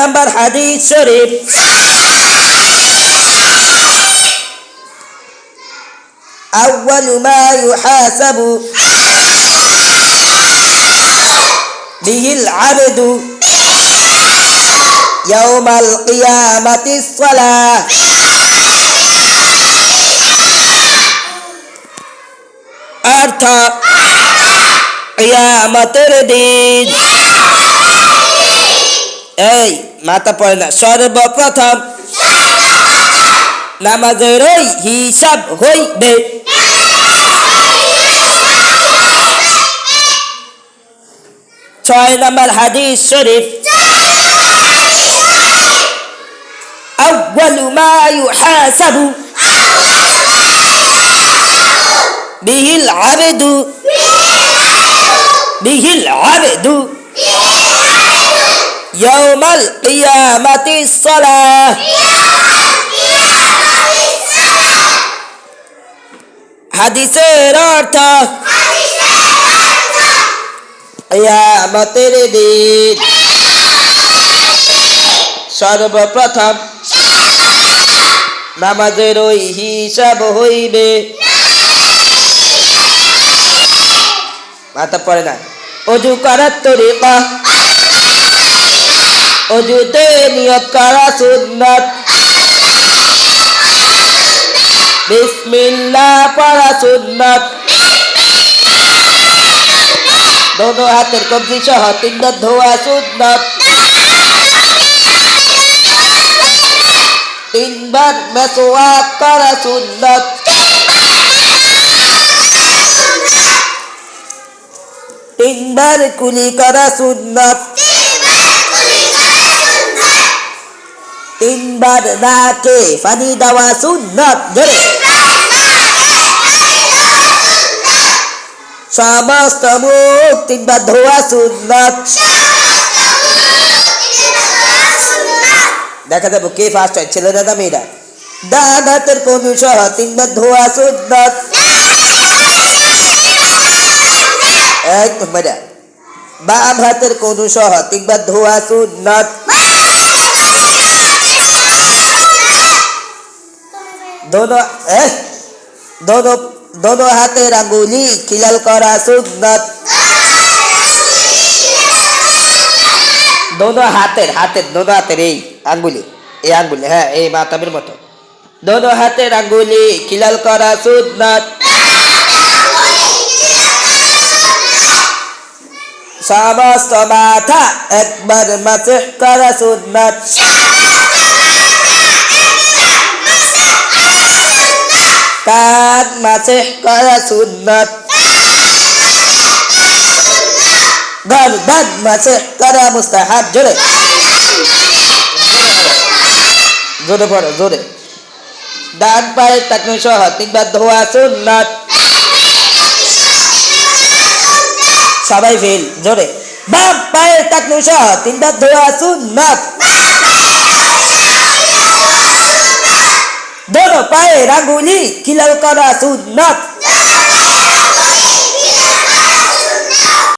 নম্বর হাদিস শরীফ أول ما يحاسب به العبد يوم القيامة الصلاة অর্থ কিয়ামতের দিন এই মাথা পড়ে না সর্বপ্রথম নামাজের ওই হিসাব হইবে ছয় নম্বর হাদিস শরীফ أول ما يحاسب به العبد به العبد ইয়াউমাল কিয়ামাতিস সালাহ। হাদিসের অর্থ, কিয়ামতের দিন। সর্বপ্রথম নামাজের ওই হিসাব হইবে। মাথা পড়ে না। অজু করার তরিকা অজুতে নিয়ত করা সুন্নত বিসমিল্লাহ পড়া সুন্নত দোনো হাতের কবজি সহ তিনবার ধোয়া সুন্নত তিনবার মেসোয়াক করা সুন্নত তিনবার কুলি করা সুন্নত তিনবার নাকে পানি দেওয়া সুন্নত ধরে সমস্ত মুখ তিনবার ধোয়া সুন্নত। দেখা যাব কে ফার্স্ট হয়, ছেলে দাদা মেয়েরা? ডান হাতের কোন সহ তিনবার ধোয়া সুন্নত। এক মেয়েরা। বাম হাতের কোন সহ তিনবার ধোয়া সুন্নত। দোদো দোনো দোনো হাতের আঙ্গুলি খিলাল করা সুন্নত। দোনো হাতের হাতের দোনো হাতের এই আঙ্গুলি এই আঙ্গুলি হ্যাঁ এই মাতাবের মতো। দোনো হাতে আঙ্গুলি, খিলাল করা সুন্নত। সমস্ত মাথা একবার মাসে করা সুন্নত। কান মাসিহ করা সুন্নত। গর্দান মাসিহ করা মুস্তাহাব, জোরে। জোরে পড়ো, জোরে। ডান পায়ের টাকনু সহ তিনবার ধোয়া সুন্নত। সবাই ফেল, জোরে। বাম পায়ের টাকনু সহ তিনবার ধোয়া সুন্নত। দোনো পায়ে রাঙ্গুলি খিলাল করা সুন্নত।